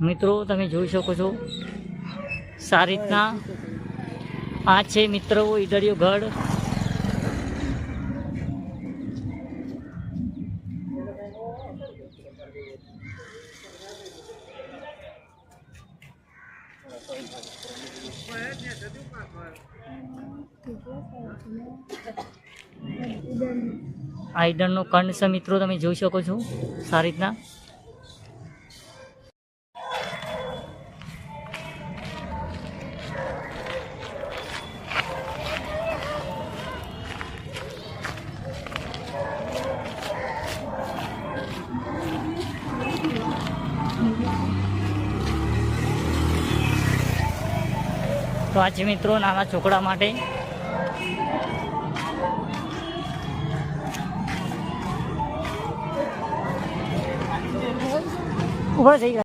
મિત્રો, તમે જોઈ શકો છો. સારી રીતના આ છે મિત્રો ઈડરિયો ગઢ. આ ઈડળનો કંડ છે મિત્રો, તમે જોઈ શકો છો. સારી રીતના. તો આ મિત્રો નાના છોકરા માટે થઈ ગયા.